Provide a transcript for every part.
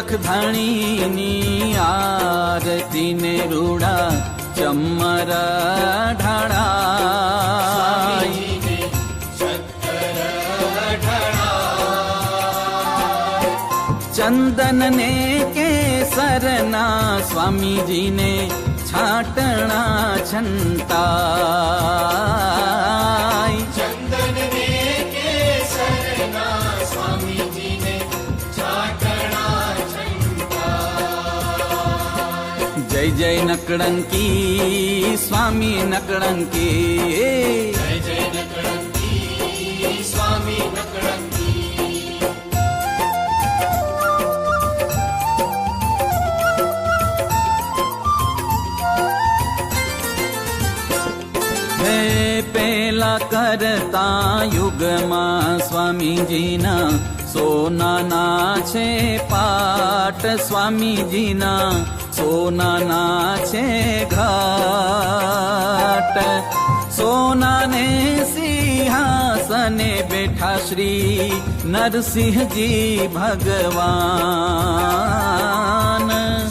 અલખ ધણીની આરતી ને રૂડા ચમર ઢાળા. ચંદન ને કેસરના સ્વામીજીને છાટણા છંતાય स्वामीकी स्वामी हे पेला करता युगमा स्वामीजीना स्वामी छे पाठ स्वामीजीना। હે પેલા કરતા યુગમાં સ્વામીજીના સોનાના છે પાટ સ્વામીજીના સોનાના છે ઘાટ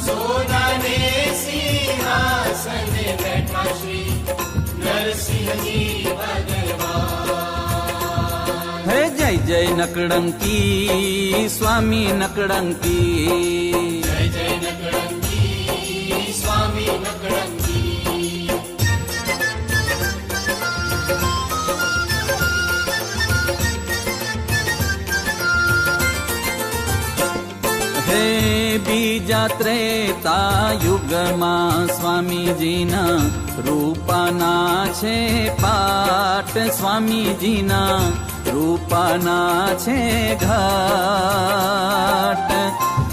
સોનાને સિંહાસને બેઠા શ્રી નરસિંહજી ભગવાન હે જય જય નકળંકી સ્વામી નકળંકી હે બીજા ત્રેતા યુગમાં સ્વામીજીના રૂપાના છે પાટ. સ્વામીજીના રૂપાના છે ઘાટ.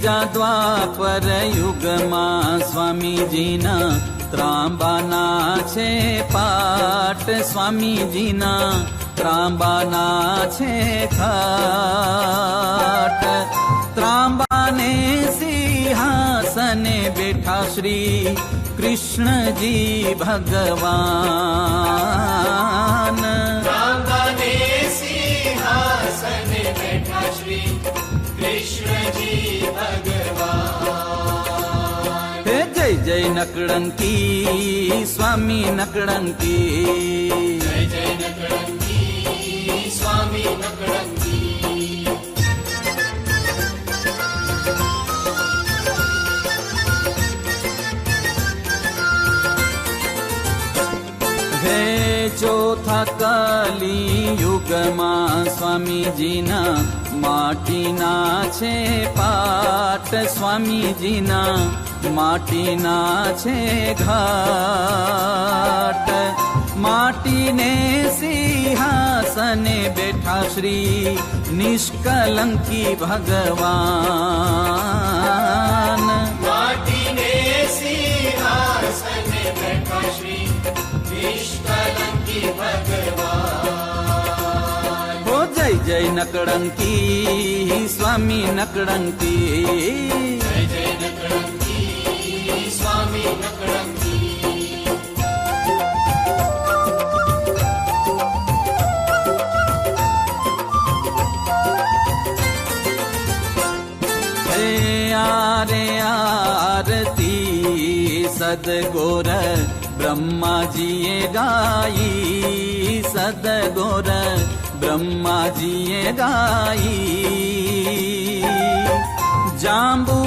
ત્રીજા દ્વાપર યુગમાં સ્વામીજીના ત્રાંબાના છે પાટ સ્વામીજીના ત્રાંબાના છે ખાટ ત્રાંબાને સિંહાસને બેઠા શ્રી કૃષ્ણજી ભગવાન जय नकरन्ति स्वामी नकरन्ति स्वामी हे चौथा काली युगमा स्वामी स्वामीजीना માટીના છે પાટ સ્વામીજીના માટીના છે ઘાટ માટીને સિંહાસને બેઠા શ્રી નિષ્કલંકી ભગવાન માટીને સિંહાસને બેઠા શ્રી નિષ્કલંકી ભગવાન જય નકળંકી સ્વામી નકળંકી. જય જય નકળંકી સ્વામી નકળંકી. હે ब्रह्मा जी સદગોર બ્રહ્માજીએ ગાઈ સદગોર બ્રહ્માજીએ ગાઈ. જાંબુના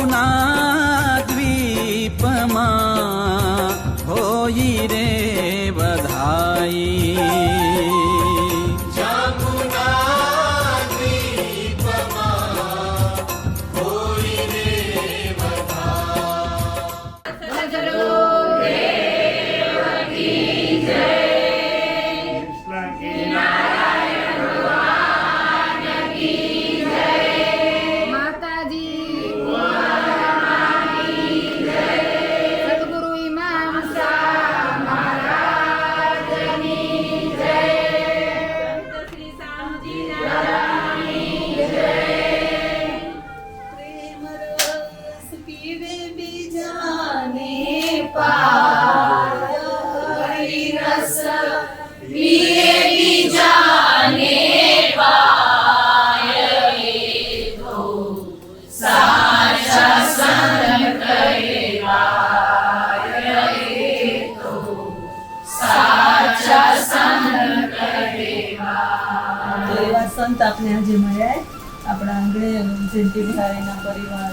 સંત આપણે આજે મળ્યા આપણા આંગણે જયંતિભાઈના પરિવાર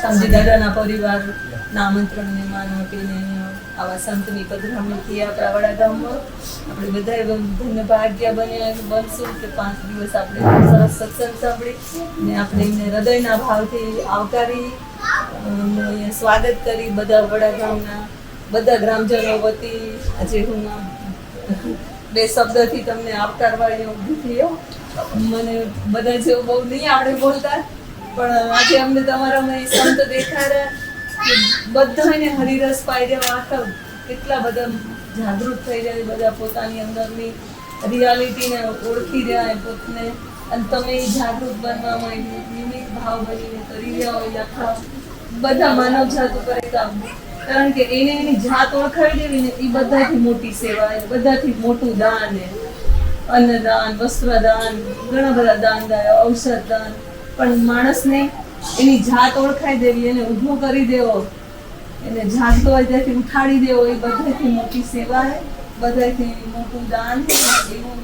સમજી દાદાના પરિવારના આમંત્રણને માન આપીને આવા સંતની પધરામણીથી આપણા વડાગામમાં આપણે બધાએ ધન્ય ભાગ્ય બન્યા બનશું કે પાંચ દિવસ આપણે સરસ સત્સંગ સાંભળી ને આપણે એમને હૃદયના ભાવથી આવકારી સ્વાગત કરી બધા વડાગામના બધા ગ્રામજનો વતી આજે હું બે શબ્દથી તમને આવકારવા અહીંયા ઊભી થયો મને બધા જેવું બહુ નહીં આવડે બોલતા, પણ આજે અમને તમારામાં સંત દેખાડ્યા બધાને હરિરસ દેવા આખા કેટલા બધા જાગૃત થઈ જાય બધા પોતાની અંદરની રિયાલિટીને ઓળખી રહ્યા પોતને. અને તમે જાગૃત બનવામાં નિમિત્ત ભાવ બનીને કરી રહ્યા હોય, આખા બધા માનવ જાત ઉપર એક કારણ કે એને એની જાત ઓળખાવી દેવી ને એ બધાથી મોટી સેવા બધાથી મોટું દાન એ અન્નદાન, વસ્ત્રદાન, ઘણા બધા દાન દાય ઔષધ દાન. પણ માણસને એની જાત ઓળખાઈ દેવી, એને ઊભો કરી દેવો, એને જાગતો હોય ત્યાંથી ઉઠાડી દેવો, એ બધાથી મોટી સેવા હે બધાથી મોટું દાન એવું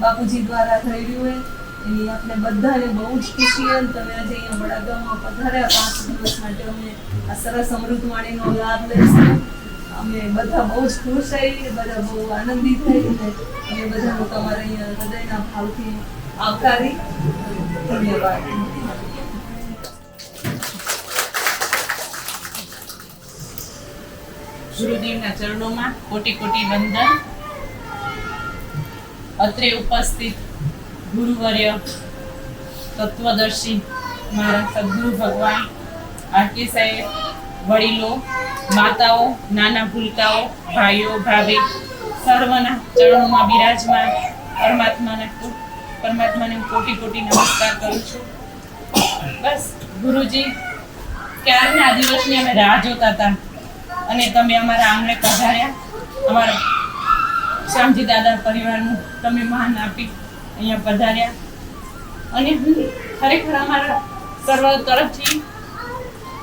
બાપુજી દ્વારા થઈ રહ્યું હોય એની આપણે બધાને બહુ જ ખુશી એમ તમે આજે અહીંયા વડાગામમાં પધાર્યા પાંચ દિવસ માટે અમને આ સરસ અમૃતવાણીનો લાભ લઈશું. અમે બધા બહુ જ ખુશ થઈ, બધા બહુ આનંદિત થઈ અને અમે બધાનો તમારા અહીંયા હૃદયના ભાવથી આવકારી. ધન્યવાદ. ગુરુદેવના ચરણોમાં કોટી કોટી વંદન. અત્રે ઉપસ્થિત ગુરુવર્ય તત્વદર્શી મારા સદગુરુ ભગવાન, આરકે સાહેબ, વડીલો, માતાઓ, નાના ભૂલકાઓ, ભાઈઓ, ભાભી, સર્વના ચરણોમાં બિરાજમાન પરમાત્માને પરમાત્માને હું કોટી કોટી નમસ્કાર કરું છું. બસ, ગુરુજી, ક્યારના દિવસની અમે રાહ જોતા હતા? અને તમે અમારા આંગણે પધાર્યા? અમારા શ્યામજી દાદા પરિવારનું તમે માન આપી અહીંયા પધાર્યા. અને હું ખરેખર અમારા સર્વ તરફથી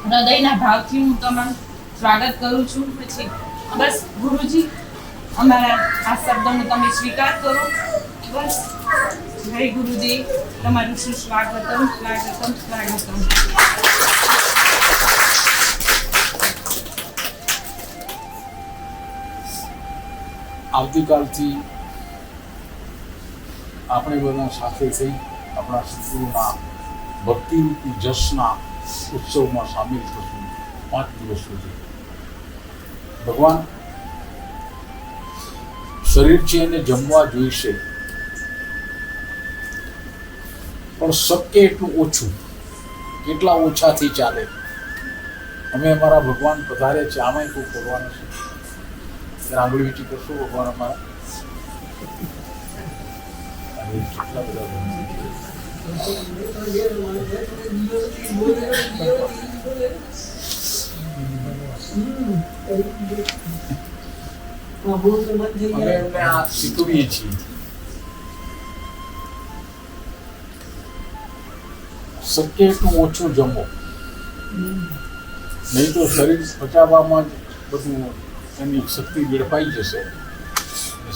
હૃદયના ભાવથી હું તમારું સ્વાગત કરું છું. પછી બસ ગુરુજી, અમારા આ શબ્દનો તમે સ્વીકાર કરો. બસ જય ગુરુજી, તમારું શું સ્વાગતમ સ્વાગતમ સ્વાગતમ. આવતીકાલથી આપણે બધા સાથે થઈ આપણા સદગુરુના ભક્તિરૂપી જશના ઉત્સવમાં સામેલ થશું. પાંચ દિવસ સુધી. ભગવાન, શરીર છે એને જમવા જોઈશે. પણ શક્ય એટલું ઓછું. કેટલા ઓછાથી ચાલે? અમે અમારા ભગવાન પધારે છે. આમાંય કોઈ કરવાનું છે આંગળી વીટી કરશું ભગવાન અમારા? શક્ય એટલું ઓછું જમો. નહીં તો શરીર પચાવવામાં જ બધું એની શક્તિ વેડફાઈ જશે.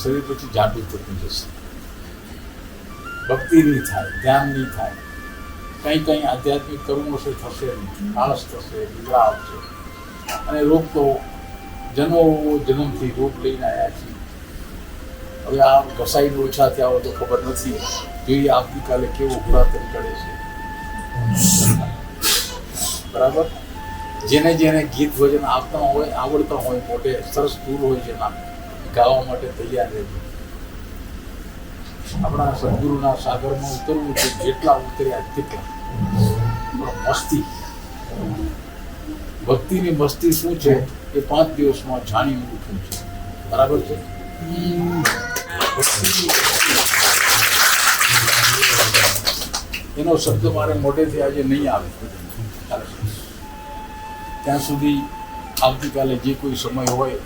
શરીર પછી જાડું થતું જશે. ભક્તિ નહીં થાય ધ્યાન નહીં થાય. કંઈ કંઈ આધ્યાત્મિક કર્મો છે થશે નહીં આળસ થશે નિદ્રા આવશે અને રોગ તો જન્મો જન્મથી રોગ લઈને આવ્યા છીએ. હવે આ ઘસાઈને ઓછા થયા હોય તો ખબર નથી જોઈએ આવતીકાલે કેવો પુરાતન કરે છે. બરાબર? જેને જેને ગીત ભજન આપતા હોય, આવડતા હોય મોટે સરસ દૂર હોય જેના ગાવા માટે તૈયાર રહેજો. આપણા સદગુરુના સાગરમાં ઉતરવું છે, જેટલા ઉતર્યા તેટલા. મસ્તી. ભક્તિની મસ્તી શું છે? એ પાંચ દિવસમાં જાણી ઉઠવું છે. બરાબર છે? એનો શબ્દ મારે મોઢેથી આજે નહીં આવે. ત્યાં સુધી આવતીકાલે જે કોઈ સમય હોય,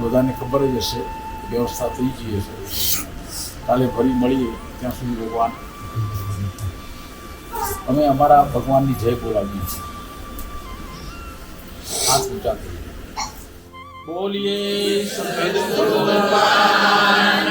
બધાને ખબર જ હશે, વ્યવસ્થા થઈ ગઈ હશે. કાલે ફરી મળીએ ત્યાં સુધી ભગવાન. અમે અમારા ભગવાનની જય બોલાવીએ છીએ. આ પૂજા બોલીએ સફેદ ભગવાન